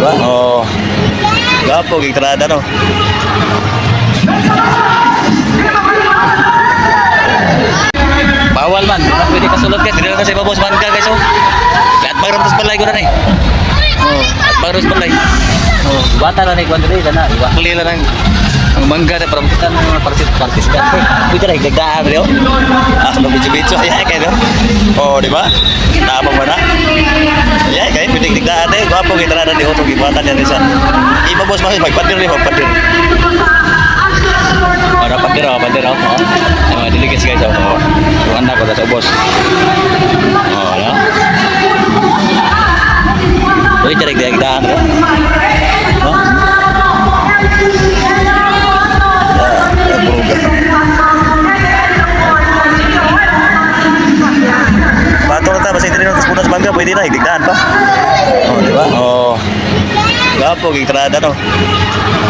di ba? Oo. Gapo, gitrada no. Bawal man, di man pwede kasulod guys. Hindi na kasi babos man ka guys. Oh. Lahat magramtas balay ko na na eh. Oh, lahat magramtas balay. Oh, Bata na ni Kwandre kana iwa. Kalila ng ang mangga na parang Kita na mga partis partis ka. Pwede na higdagdaan rin, oh. Ah, sa bitso-bitso, ay, kayo, no? Oo, di ba? Higdagdaan eh. Gwapo, kita na natin, utong ibatan yan isa. Iba, boss, mas magpatir rin, magpatir. Para patir ako, patir ako. Oh. Mga diligas guys, oh. Oh. Anak ko, sa boss. Oo, no? Pwede na higdagdaan rin. No? Ya, buruga. Bato na ta, basta hindi rin punas mangga, pwede na, higdigdaan pa. Gapo, gigtrada no.